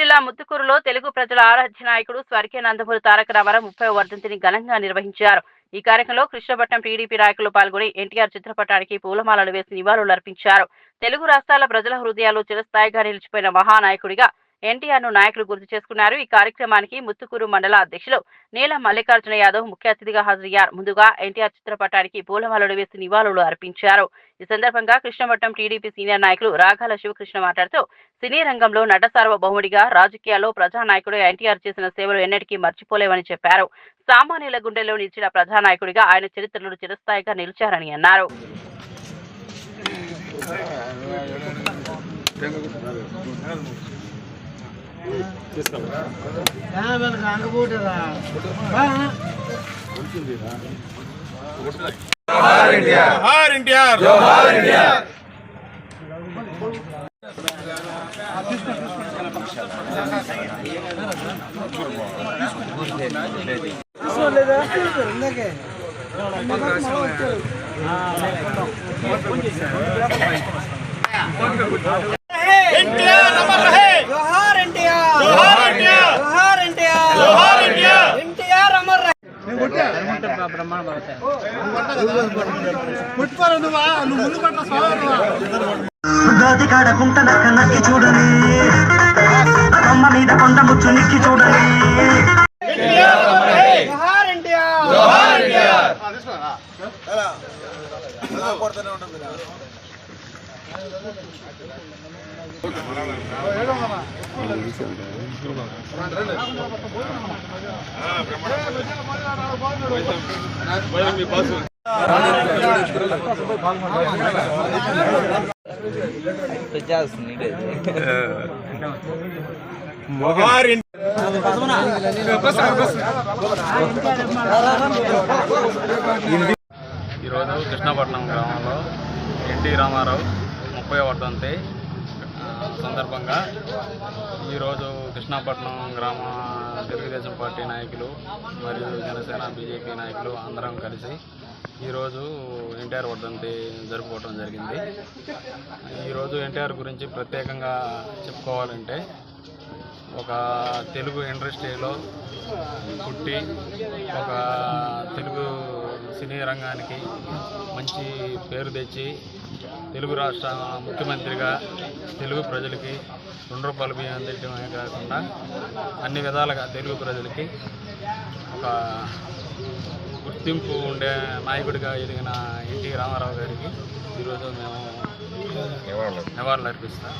జిల్లా ముత్తుకూరులో తెలుగు ప్రజల ఆరాధ్య నాయకుడు స్వర్గీయ నందమూరి తారక రామారావు ముప్పై వర్ధంతిని ఘనంగా నిర్వహించారు. ఈ కార్యక్రమంలో కృష్ణపట్నం టీడీపీ నాయకులు పాల్గొని ఎన్టీఆర్ చిత్రపటానికి పూలమాలలు వేసి నివాళులర్పించారు తెలుగు రాష్ట్రాల ప్రజల హృదయాలు చిరస్థాయిగా నిలిచిపోయిన మహానాయకుడిగా ఎన్టీఆర్ను నాయకులు గుర్తు చేసుకున్నారు. ఈ కార్యక్రమానికి ముత్తుకూరు మండల అధ్యక్షులు నీల మల్లికార్జున యాదవ్ ముఖ్య అతిథిగా హాజరయ్యారు. ముందుగా ఎన్టీఆర్ చిత్రపటానికి పూలమాలలు వేసి నివాళులు అర్పించారు. ఈ సందర్భంగా కృష్ణపట్నం టీడీపీ సీనియర్ నాయకులు రాఘాల శివకృష్ణ మాట్లాడుతూ సినీ రంగంలో నట సార్వభౌముడిగా రాజకీయాల్లో ప్రజానాయకుడు ఎన్టీఆర్ చేసిన సేవలు ఎన్నటికీ మర్చిపోలేవని చెప్పారు. సామాన్యుల గుండెల్లో నిలిచిన ప్రజానాయకుడిగా ఆయన చరిత్రలో చిరస్థాయిగా నిలిచారని అన్నారు. జోహార్ ఎన్టీఆర్ జోహార్ ఎన్టీఆర్ ఎన్టీఆర్ అమర్ రహే జోహార్ ఎన్టీఆర్ జోహార్ ఎన్టీఆర్ జోహార్ ఎన్టీఆర్ జోహార్ ఎన్టీఆర్ ఎన్టీఆర్ అమర్ రహే గోతి కాడ కుంట నక్క నక్కి చూడని. కొమ్మ మీద కొండ ముచ్చు నిక్కి చూడని. అమర్ రహే ఈరోజు కృష్ణపట్నం గ్రామంలో ఎన్టీ రామారావు ముప్పై వర్ధంతి సందర్భంగా ఈరోజు కృష్ణాపట్నం గ్రామ తెలుగుదేశం పార్టీ నాయకులు మరియు జనసేన బీజేపీ నాయకులు అందరం కలిసి ఈరోజు ఎన్టీఆర్ వర్ధంతి జరుపుకోవడం జరిగింది. ఈరోజు ఎన్టీఆర్ గురించి ప్రత్యేకంగా చెప్పుకోవాలంటే ఒక తెలుగు ఇండస్ట్రీలో పుట్టి ఒక తెలుగు సినీ రంగానికి మంచి పేరు తెచ్చి తెలుగు రాష్ట్ర ముఖ్యమంత్రిగా తెలుగు ప్రజలకి రెండు రూపాయల బియ్యం అందించడమే కాకుండా అన్ని విధాలుగా తెలుగు ప్రజలకి ఒక గుర్తింపు ఉండే నాయకుడిగా ఎదిగిన ఎన్టీ రామారావు గారికి ఈరోజు మేము నివాళులు అర్పిస్తాం.